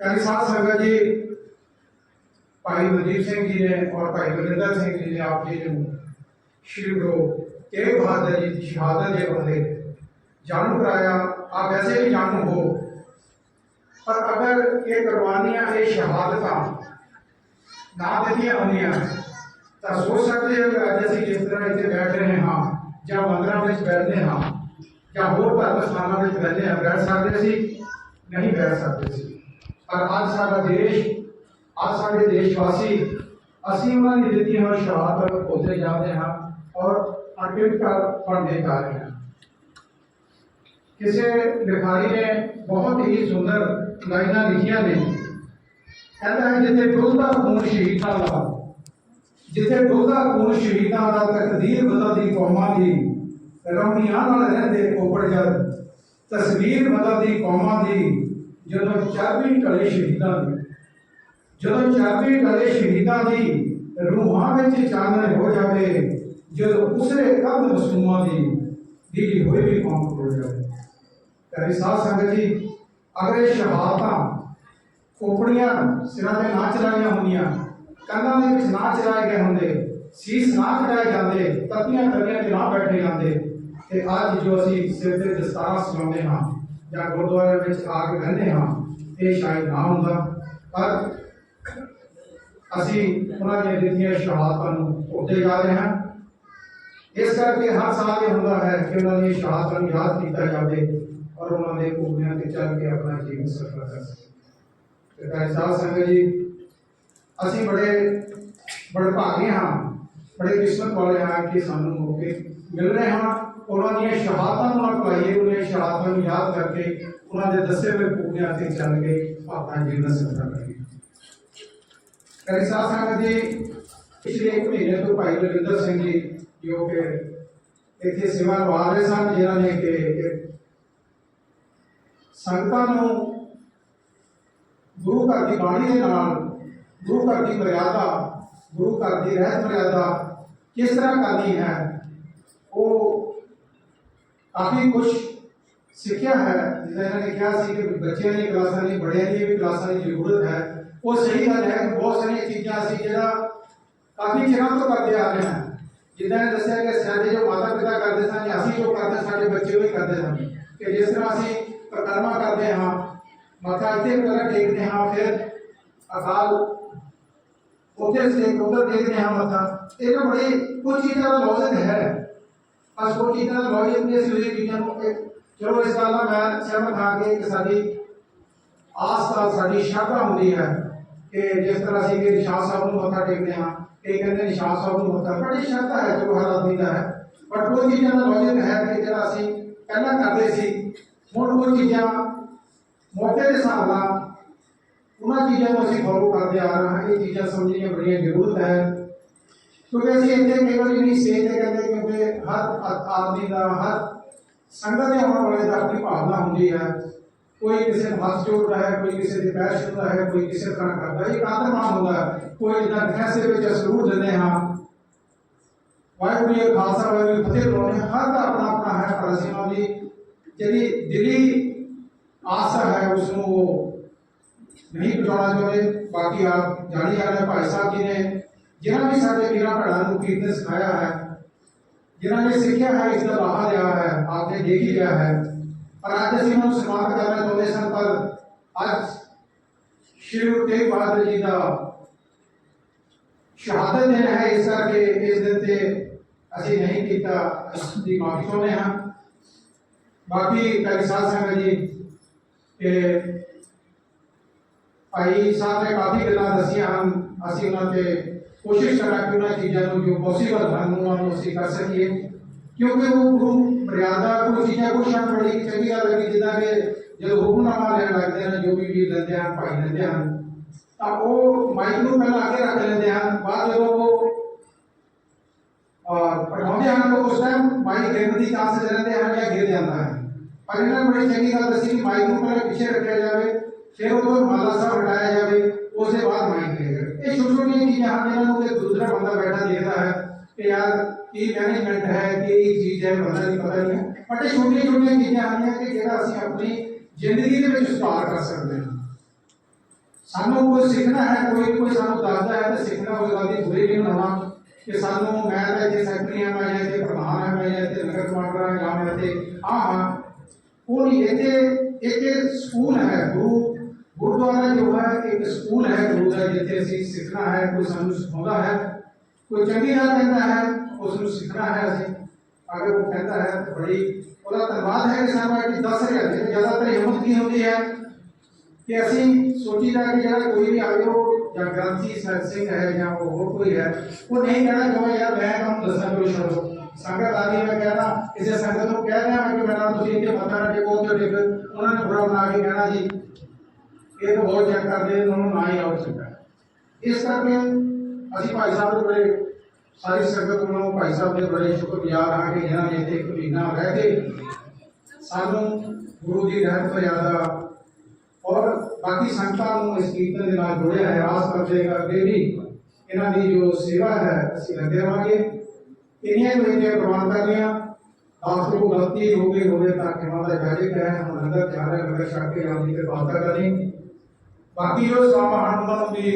ਕਈ ਸਾਧ ਸੰਗਤ ਜੀ ਭਾਈ ਮਨਦੀਪ ਸਿੰਘ ਜੀ ਨੇ ਔਰ ਭਾਈ ਬਲਿੰਦਰ ਸਿੰਘ ਜੀ ਨੇ ਆਪ ਜੀ ਨੂੰ ਸ਼੍ਰੀ ਗੁਰੂ ਤੇਗ ਬਹਾਦਰ ਜੀ ਦੀ ਸ਼ਹਾਦਤ ਦੇ ਬਾਰੇ ਜਾਣੂ ਕਰਾਇਆ ਆਪ ਵੈਸੇ ਵੀ ਜਾਣੂ ਹੋ ਪਰ ਅਗਰ ਇਹ ਕੁਰਬਾਨੀਆਂ ਇਹ ਸ਼ਹਾਦਤਾਂ ਨਾ ਦਿੱਤੀਆਂ ਹੁੰਦੀਆਂ ਤਾਂ ਸੋਚ ਸਕਦੇ ਹੋ ਕਿ ਅੱਜ ਅਸੀਂ ਜਿਸ ਤਰ੍ਹਾਂ ਇੱਥੇ ਬੈਠ ਰਹੇ ਹਾਂ ਜਾਂ ਮੰਦਰਾਂ ਵਿੱਚ ਬੈਠਦੇ ਹਾਂ ਜਾਂ ਹੋਰ ਧਰਮ ਸਥਾਨਾਂ ਵਿੱਚ ਬੈਠਦੇ ਹਾਂ ਬੈਠ ਸਕਦੇ ਸੀ ਨਹੀਂ ਬੈਠ ਸਕਦੇ ਸੀ ਪਰ ਅੱਜ ਸਾਡਾ ਦੇਸ਼, ਅੱਜ ਸਾਡੇ ਦੇਸ਼ ਵਾਸੀ ਅਸੀਂ ਉਹਨਾਂ ਦੀ ਦਿੱਤੀ ਹੋਈ ਸ਼ਹਾਦਤ ਉੱਤੇ ਜਾਂਦੇ ਹਾਂ ਔਰ ਅੰਕਿਤਕਾਰ ਬਣਦੇ ਜਾ ਰਹੇ ਹਾਂ। ਕਿਸੇ ਲਿਖਾਰੀ ਨੇ ਬਹੁਤ ਹੀ ਸੁੰਦਰ ਲਾਈਨਾਂ ਲਿਖੀਆਂ ਨੇ। ਕਹਿੰਦਾ ਹੈ, ਜਿੱਥੇ ਡੁੱਲਦਾ ਖੂਨ ਸ਼ਹੀਦਾਂ ਦਾ, ਜਿੱਥੇ ਡੁੱਲਦਾ ਖੂਨ ਸ਼ਹੀਦਾਂ ਦਾ ਤਕਦੀਰ ਬਦਲਦੀ ਕੌਮਾਂ ਦੀ ਰੌਣੀਆਂ ਨਾਲ ਰਹਿੰਦੇ ਕੋਪੜ ਜਦ ਤਸਵੀਰ ਬਦਲਦੀ ਕੌਮਾਂ ਦੀ ਜਦੋਂ ਚਾਬੀ ਟਲੇ ਸ਼ਹੀਦਾਂ ਦੀ, ਜਦੋਂ ਚਾਬੀ ਟਲੇ ਸ਼ਹੀਦਾਂ ਦੀ ਰੂਹਾਂ ਵਿੱਚ ਚਾਨਣ ਹੋ ਜਾਵੇ, ਜਦੋਂ ਉਸਰੇ ਕਦ ਮਸੂਮਾਂ ਦੀ ਦਿੱਲੀ ਹੋਈ ਵੀ ਕੌਮ ਹੋ ਜਾਵੇ। ਕਰੀ ਸਾਧ ਸੰਗਤ ਜੀ, ਅਗਰ ਸ਼ਹਾਦਤਾਂ ਖੋਪੜੀਆਂ ਸਿਰਾਂ ਤੇ ਨਾ ਚਲਾਈਆਂ ਹੁੰਦੀਆਂ, ਕੰਨਾਂ ਦੇ ਵਿੱਚ ਨਾ ਚਲਾਏ ਗਏ ਹੁੰਦੇ, ਸੀਸ ਨਾ ਕਟਾਏ ਜਾਂਦੇ, ਤਤੀਆਂ ਤਲੀਆਂ ਤੇ ਨਾ ਬੈਠੇ ਜਾਂਦੇ, ਤੇ ਅੱਜ ਜੋ ਅਸੀਂ ਸਿਰ ਤੇ ਦਸਤਾਰ ਸਜਾਉਂਦੇ ਹਾਂ ਜਾਂ ਗੁਰਦੁਆਰੇ ਵਿੱਚ ਆ ਕੇ ਰਹਿੰਦੇ ਹਾਂ, ਇਹ ਸ਼ਾਇਦ ਨਾ ਹੁੰਦਾ। ਪਰ ਅਸੀਂ ਉਹਨਾਂ ਦੀਆਂ ਦਿੱਤੀਆਂ ਸ਼ਹਾਦਤਾਂ ਨੂੰ ਭੁੱਲਦੇ ਜਾ ਰਹੇ ਹਾਂ। ਇਸ ਕਰਕੇ ਹਰ ਸਾਲ ਇਹ ਹੁੰਦਾ ਹੈ ਕਿ ਉਹਨਾਂ ਦੀਆਂ ਸ਼ਹਾਦਤਾਂ ਨੂੰ ਯਾਦ ਕੀਤਾ ਜਾਵੇ ਔਰ ਉਹਨਾਂ ਦੇ ਕੋਲਿਆਂ ਤੇ ਚੱਲ ਕੇ ਆਪਣਾ ਜੀਵਨ ਸਫਲ ਕਰ ਸਕੀਏ ਤੇ ਭਾਈ ਸਾਹਿਬ, ਸੰਗਤ ਜੀ, ਅਸੀਂ ਬੜੇ ਬੜੇ ਭਾਗੇ ਹਾਂ, ਬੜੇ ਕਿਸਮਤ ਵਾਲੇ ਹਾਂ ਕਿ ਸਾਨੂੰ ਮੌਕੇ ਮਿਲ ਰਹੇ ਹਨ ਉਹਨਾਂ ਦੀਆਂ ਸ਼ਹਾਦਤਾਂ ਨੂੰ ਅਪਣਾਈਏ ਉਹਨਾਂ ਦੀਆਂ ਸ਼ਹਾਦਤਾਂ ਨੂੰ ਯਾਦ ਕਰਕੇ ਉਹਨਾਂ ਦੇ ਦੱਸੇ ਹੋਏ ਪੂਰਿਆਂ ਤੇ ਚੱਲ ਕੇ ਆਪਣਾ ਜੀਵਨ ਸਫਲ ਕਰੀਏ। ਕਰੀ ਸਾਹਿਬ ਸੰਗਤ ਜੀ, ਪਿਛਲੇ ਇੱਕ ਮਹੀਨੇ ਤੋਂ ਭਾਈ ਰਵਿੰਦਰ ਸਿੰਘ ਜੀ, ਜੋ ਕਿ ਇੱਥੇ ਸੇਵਾ ਨਿਭਾ ਰਹੇ ਸਨ, ਜਿਨ੍ਹਾਂ ਨੇ ਕਿ ਸੰਗਤਾਂ ਨੂੰ ਗੁਰੂ ਘਰ ਦੀ ਬਾਣੀ ਦੇ ਨਾਲ, ਗੁਰੂ ਘਰ ਦੀ ਮਰਿਆਦਾ, ਗੁਰੂ ਘਰ ਦੀ ਰਹਿਤ ਮਰਿਆਦਾ ਕਿਸ ਤਰ੍ਹਾਂ ਕਰਨੀ ਹੈ, ਉਹ ਕਾਫੀ ਕੁਝ ਸਿੱਖਿਆ ਹੈ ਜਿਵੇਂ ਇਹਨਾਂ ਨੇ ਕਿਹਾ ਸੀ ਕਿ ਬੱਚਿਆਂ ਦੀਆਂ ਕਲਾਸਾਂ ਦੀ ਬੜਿਆਂ ਦੀਆਂ ਵੀ ਕਲਾਸਾਂ ਦੀ ਜ਼ਰੂਰਤ ਹੈ ਉਹ ਸਹੀ ਗੱਲ ਹੈ ਕਿ ਬਹੁਤ ਸਾਰੀਆਂ ਚੀਜ਼ਾਂ ਅਸੀਂ ਜਿਹੜਾ ਕਾਫੀ ਚਿਰਾਂ ਤੋਂ ਕਰਦੇ ਆ ਰਹੇ ਹਾਂ ਜਿੱਦਾਂ ਇਹ ਦੱਸਿਆ ਕਿ ਸਾਡੇ ਜੋ ਮਾਤਾ ਪਿਤਾ ਕਰਦੇ ਸਨ ਜਾਂ ਅਸੀਂ ਜੋ ਕਰਦੇ ਸਾਡੇ ਬੱਚੇ ਉਹ ਹੀ ਕਰਦੇ ਸਨ ਕਿ ਜਿਸ ਤਰ੍ਹਾਂ ਅਸੀਂ ਪ੍ਰਕਰਮਾ ਕਰਦੇ ਹਾਂ ਮੱਥਾ ਇੱਥੇ ਪਹਿਲਾਂ ਟੇਕਦੇ ਹਾਂ ਫਿਰ ਅਕਾਲ ਉੱਥੇ ਸੇ ਉਧਰ ਦੇਖਦੇ ਹਾਂ ਮੱਥਾ ਇਹ ਨਾ ਬੜੀ ਕੁਝ ਚੀਜ਼ਾਂ ਦਾ ਲੌਜਿਕ ਹੈ ਬਸ ਕੁਝ ਚੀਜ਼ਾਂ ਦਾ ਲੌਜਿਕ ਨਹੀਂ ਅਸੀਂ ਉਹ ਚੀਜ਼ਾਂ ਨੂੰ ਇੱਕ- ਚਲੋ ਇਸ ਗੱਲ ਨਾਲ ਮੈਂ ਸਹਿਮਤ ਹਾਂ ਕਿ ਇੱਕ ਸਾਡੀ ਆਸ ਨਾਲ ਸਾਡੀ ਸ਼ਰਧਾ ਹੁੰਦੀ ਹੈ ਕਿ ਜਿਸ ਤਰ੍ਹਾਂ ਅਸੀਂ ਕਿ ਨਿਸ਼ਾਨ ਸਾਹਿਬ ਨੂੰ ਮੱਥਾ ਟੇਕਦੇ ਹਾਂ ਇਹ ਕਹਿੰਦੇ ਨਿਸ਼ਾਨ ਸਾਹਿਬ ਨੂੰ ਮੱਥਾ ਬੜੀ ਸ਼ਰਧਾ ਹੈ ਜੋ ਹਰ ਆਦਮੀ ਦਾ ਹੈ ਬਟ ਉਹ ਚੀਜ਼ਾਂ ਦਾ ਲੌਜਿਕ ਹੈ ਕਿ ਜਿਹੜਾ ਅਸੀਂ ਪਹਿਲਾਂ ਕਰਦੇ ਸੀ ਹੁਣ ਉਹ ਚੀਜ਼ਾਂ ਮੌਕੇ ਦੇ ਹਿਸਾਬ ਨਾਲ ਉਹਨਾਂ ਚੀਜ਼ਾਂ ਨੂੰ ਅਸੀਂ ਫੋਲੋ ਕਰਦੇ ਆ ਰਹੇ ਹਾਂ ਇਹ ਚੀਜ਼ਾਂ ਸਮਝਣੀਆਂ ਬੜੀਆਂ ਜ਼ਰੂਰਤ ਹੈ ਕਿਉਂਕਿ ਅਸੀਂ ਇੱਥੇ ਕੇਵਲ ਹੀ ਨਹੀਂ ਸੇਧ ਤੇ ਕਹਿੰਦੇ ਕਿਉਂਕਿ ਹਰ ਆਦਮੀ ਦਾ, ਹਰ ਸੰਗਤ ਦੇ ਆਉਣ ਵਾਲੇ ਦਾ ਆਪਣੀ ਭਾਵਨਾ ਹੁੰਦੀ ਹੈ। ਕੋਈ ਕਿਸੇ ਨੂੰ ਹੱਥ ਜੋੜਦਾ ਹੈ, ਕੋਈ ਕਿਸੇ ਦੇ ਪੈਰ ਛੂਹਦਾ ਹੈ, ਕੋਈ ਕਿਸੇ ਤਰ੍ਹਾਂ ਕਰਦਾ ਇਹ ਆਦਰਮਾਨ ਹੁੰਦਾ ਕੋਈ ਜਿੱਦਾਂ ਡਿਫੈਂਸ ਵਿੱਚ ਸਰੂਰ ਦਿੰਦੇ ਹਾਂ। ਵਾਹਿਗੁਰੂ ਜੀ ਖਾਲਸਾ, ਵਾਹਿਗੁਰੂ ਫਤਿਹ ਬੁਲਾਉਂਦੇ ਹਰ ਦਾ ਆਪਣਾ ਆਪਣਾ ਹੈ, ਪਰ ਅਸੀਂ ਉਹਨਾਂ ਦੀ ਜਿਹੜੀ ਦਿਲੀ ਆਸਾ ਹੈ ਉਸ ਨੂੰ ਉਹ ਨਹੀਂ ਬਚਾਉਣਾ ਚਾਹੁੰਦੇ। ਬਾਕੀ ਆਪ ਜਾਣੀ ਜਾ ਭਾਈ ਸਾਹਿਬ ਜੀ ਨੇ ਜਿਨ੍ਹਾਂ ਨੇ ਸਾਡੇ ਵੀਰਾਂ ਭੈਣਾਂ ਨੂੰ ਕੀਰਤਨ ਸਿਖਾਇਆ ਹੈ, ਜਿਨ੍ਹਾਂ ਨੇ ਸਿੱਖਿਆ ਹੈ, ਇਸ ਦਾ ਲਾਹਾ ਲਿਆ ਹੈ ਆਪਨੇ ਦੇਖ ਹੀ ਲਿਆ ਹੈ। ਪਰ ਅੱਜ ਅਸੀਂ ਉਹਨਾਂ ਨੂੰ ਸਨਮਾਨਿਤ ਕਰਨਾ ਚਾਹੁੰਦੇ ਸਨ, ਪਰ ਅੱਜ ਸ਼੍ਰੀ ਗੁਰੂ ਤੇਗ ਬਹਾਦਰ ਜੀ ਦਾ ਸ਼ਹਾਦਤ ਦਿਨ ਹੈ, ਇਸ ਕਰਕੇ ਇਸ ਦਿਨ ਤੇ ਅਸੀਂ ਨਹੀਂ ਕੀਤਾ ਦੀ ਮਾਫੀ ਚਾਹੁੰਦੇ ਹਾਂ। ਬਾਕੀ ਕਈ ਸਾਧ ਸੰਗਤ ਜੀ ਕਿ ਭਾਈ ਸਾਹਿਬ ਨੇ ਕਾਫੀ ਗੱਲਾਂ ਦੱਸੀਆਂ ਹਨ, ਅਸੀਂ ਉਹਨਾਂ ਤੇ ਕੋਸ਼ਿਸ਼ ਕਰਾਂਗੇ ਉਹਨਾਂ ਚੀਜ਼ਾਂ ਨੂੰ ਜੋ ਪੋਸੀਬਲ ਹਨ, ਉਹਨਾਂ ਨੂੰ ਅਸੀਂ ਕਰ ਸਕੀਏ। ਕਿਉਂਕਿ ਉਹ ਗੁਰੂ ਮਰਿਆਦਾ ਕੋਈ ਚੀਜ਼ਾਂ ਕੋਈ ਸ਼ਾਨ ਬੜੀ ਚੰਗੀ ਗੱਲ ਲੱਗੀ ਜਿੱਦਾਂ ਕਿ ਜਦੋਂ ਹੁਕਮਨਾਮਾ ਲੈਣ ਲੱਗਦੇ ਹਨ, ਜੋ ਵੀ ਵੀਰ ਲੈਂਦੇ ਹਨ, ਭਾਈ ਲੈਂਦੇ ਹਨ, ਤਾਂ ਉਹ ਮਾਈਕ ਨੂੰ ਪਹਿਲਾਂ ਅੱਗੇ ਰੱਖ ਲੈਂਦੇ ਹਨ, ਬਾਅਦ ਜਦੋਂ ਉਹ ਪੜਾਉਂਦੇ ਹਨ, ਤਾਂ ਉਸ ਟਾਈਮ ਮਾਈਕ ਗਿਰਨ ਦੀ ਚਾਂਸ ਰਹਿੰਦੇ ਹਨ ਜਾਂ ਗਿਰ ਜਾਂਦਾ ਹੈ। ਪਰ ਇਹਨਾਂ ਬੜੀ ਚੰਗੀ ਗੱਲ ਦੱਸੀ ਕਿ ਮਾਈਕ ਨੂੰ ਪਹਿਲਾਂ ਪਿੱਛੇ ਰੱਖਿਆ ਜਾਵੇ। ਫਿਰ ਉਹ ਮਾਲਾ ਸਾਹਿਬ ਹਟਾਇਆ ਜਾਵੇ, ਉਸ ਬਾਅਦ ਮਾਈਕ ਲੱਗੇਗਾ ਇਹ ਛੋਟੀ ਛੋਟੀਆਂ ਚੀਜ਼ਾਂ ਹਨ ਜਿਹਨਾਂ ਨੂੰ ਕਿ ਦੂਸਰਾ ਬੰਦਾ ਬੈਠਾ ਦੇਖਦਾ ਹੈ ਕਿ ਯਾਰ ਕੀ ਮੈਨੇਜਮੈਂਟ ਹੈ, ਕਿ ਇਹ ਚੀਜ਼ ਹੈ, ਪਤਾ ਨਹੀਂ ਪਤਾ ਨਹੀਂ ਹੈ। ਬਟ ਇਹ ਛੋਟੀਆਂ ਛੋਟੀਆਂ ਚੀਜ਼ਾਂ ਹਨ ਕਿ ਜਿਹੜਾ ਅਸੀਂ ਆਪਣੀ ਜ਼ਿੰਦਗੀ ਦੇ ਵਿੱਚ ਸੁਧਾਰ ਕਰ ਸਕਦੇ ਹਾਂ। ਸਾਨੂੰ ਕੋਈ ਸਿੱਖਣਾ ਹੈ, ਕੋਈ ਕੋਈ ਸਾਨੂੰ ਦੱਸਦਾ ਹੈ, ਤੇ ਸਿੱਖਣਾ ਉਸ ਗੱਲ ਦੀ ਬੁਰੀ ਨਹੀਂ ਹੋਣਾ ਕਿ ਸਾਨੂੰ ਮੈਂ ਤਾਂ ਇੱਥੇ ਸੈਕਟਰੀ ਹਾਂ, ਮੈਂ ਇੱਥੇ ਪ੍ਰਧਾਨ ਹਾਂ, ਮੈਂ ਇੱਥੇ ਨਗਰ ਕਮਾਂਡਰ ਹਾਂ, ਜਾਂ ਮੈਂ ਇੱਥੇ ਆਹ ਹਾਂ। ਉਹ ਨਹੀਂ, ਇੱਥੇ ਇੱਕ ਸਕੂਲ ਹੈ, ਗੁਰੂ ਗੁਰਦੁਆਰਾ ਜੋ ਹੈ ਇੱਕ ਸਕੂਲ ਹੈ ਗੁਰੂ ਦਾ ਜਿੱਥੇ ਅਸੀਂ ਸਿੱਖਣਾ ਹੈ ਕੋਈ ਸਾਨੂੰ ਸਿਖਾਉਂਦਾ ਹੈ ਕੋਈ ਚੰਗੀ ਗੱਲ ਕਹਿੰਦਾ ਹੈ ਉਸ ਨੂੰ ਸਿੱਖਣਾ ਹੈ ਅਸੀਂ ਅਗਰ ਉਹ ਕਹਿੰਦਾ ਹੈ ਤਾਂ ਬੜੀ ਉਹਦਾ ਧੰਨਵਾਦ ਹੈ ਕਿ ਸਾਨੂੰ ਇਹ ਦੱਸ ਰਿਹਾ ਹੈ ਜ਼ਿਆਦਾਤਰ ਹਿੰਮਤ ਕੀ ਹੁੰਦੀ ਹੈ ਕਿ ਅਸੀਂ ਸੋਚੀਦਾ ਕਿ ਜਿਹੜਾ ਕੋਈ ਵੀ ਆਵੇ ਉਹ ਜਾਂ ਗ੍ਰੰਥੀ ਸਰ ਸਿੰਘ ਹੈ ਜਾਂ ਉਹ ਹੋਰ ਕੋਈ ਹੈ ਉਹ ਨਹੀਂ ਕਹਿਣਾ ਚਾਹੁੰਦਾ ਯਾਰ ਮੈਂ ਤੁਹਾਨੂੰ ਦੱਸਾਂ ਕਰੋ ਛੱਡੋ ਸੰਗਤ ਆ ਗਈ ਮੈਂ ਕਹਿਣਾ ਕਿਸੇ ਸੰਗਤ ਨੂੰ ਕਹਿ ਰਿਹਾ ਮੈਂ ਕਿ ਮੇਰਾ ਤੁਸੀਂ ਇੱਥੇ ਮੱਥਾ ਨਾ ਟੇਕੋ ਤੇ ਟੇਕ ਉਹਨਾਂ ਨੇ ਬੁਰਾ ਬਣਾ ਕੇ ਕਹਿਣਾ ਜੀ ਇਹ ਤਾਂ ਬਹੁਤ ਚੈੱਕ ਕਰਦੇ ਉਹਨਾਂ ਨਾ ਹੀ ਆਉ ਸਕਦਾ ਇਸ ਕਰਕੇ ਅਸੀਂ ਭਾਈ ਸਾਹਿਬ ਦੇ ਬੜੇ ਸਾਰੀ ਸੰਗਤ ਨੂੰ ਭਾਈ ਸਾਹਿਬ ਦੇ ਬੜੇ ਸ਼ੁਕਰਗੁਜ਼ਾਰ ਹਾਂ ਕਿ ਜਿਨ੍ਹਾਂ ਨੇ ਇੱਥੇ ਇੱਕ ਮਹੀਨਾ ਰਹਿ ਕੇ ਸਾਨੂੰ ਗੁਰੂ ਦੀ ਰਹਿਮਤ ਮਰਿਆਦਾ ਔਰ ਬਾਕੀ ਸੰਗਤਾਂ ਨੂੰ ਇਸ ਕੀਰਤਨ ਦੇ ਨਾਲ ਜੋੜਿਆ ਹੈ। ਆਸ ਕਰਦੇ ਹਾਂ ਅੱਗੇ ਵੀ ਇਹਨਾਂ ਦੀ ਜੋ ਸੇਵਾ ਹੈ, ਅਸੀਂ ਲੱਗੇ ਰਵਾਂਗੇ ਇੰਨੀਆਂ ਕੁ ਬੇਨਤੀਆਂ ਪ੍ਰਵਾਨ ਕਰ ਰਹੀਆਂ ਤੋਂ ਗਲਤੀ ਹੋ ਗਈ ਹੋਵੇ ਤਾਂ ਕਿਵੇਂ ਦਾ ਜਾਇਜ਼ ਹੈ। ਹਮ ਲੰਗਰ ਚੱਲ ਰਿਹਾ ਲੰਗਰ ਛੱਡ ਕੇ ਆਪ ਦੀ ਕਿਰਪਾਲਤਾ ਕਰਨੀ। ਬਾਕੀ ਜੋ ਸਵਾਮਾ ਹਨ ਉਹਨਾਂ ਨੂੰ ਵੀ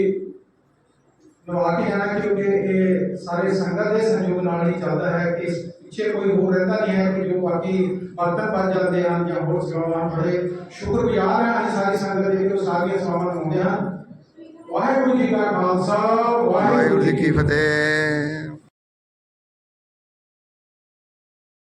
ਨਵਾ ਕੇ ਜਾਣਾ ਕਿਉਂਕਿ ਇਹ ਸਾਰੇ ਸੰਗਤ ਦੇ ਸਹਿਯੋਗ ਨਾਲ ਹੀ ਚੱਲਦਾ ਹੈ ਕਿ ਪਿੱਛੇ ਕੋਈ ਹੋਰ ਰਹਿੰਦਾ ਨਹੀਂ ਹੈ ਕਿ ਜੋ ਬਾਕੀ ਬਰਤਨ ਬਣ ਜਾਂਦੇ ਹਨ ਜਾਂ ਹੋਰ ਸੇਵਾਵਾਂ ਬੜੇ ਸ਼ੁਕਰਗੁਜ਼ਾਰ ਹਾਂ ਅਸੀਂ ਸਾਰੀ ਸੰਗਤ ਦੇ ਕਿ ਸਾਰੀਆਂ ਸੇਵਾਵਾਂ ਨਿਭਾਉਂਦੇ ਹਨ। ਵਾਹਿਗੁਰੂ ਜੀ ਕਾ ਖਾਲਸਾ ਵਾਹਿਗੁਰੂ ਜੀ ਕੀ ਫਤਿਹ।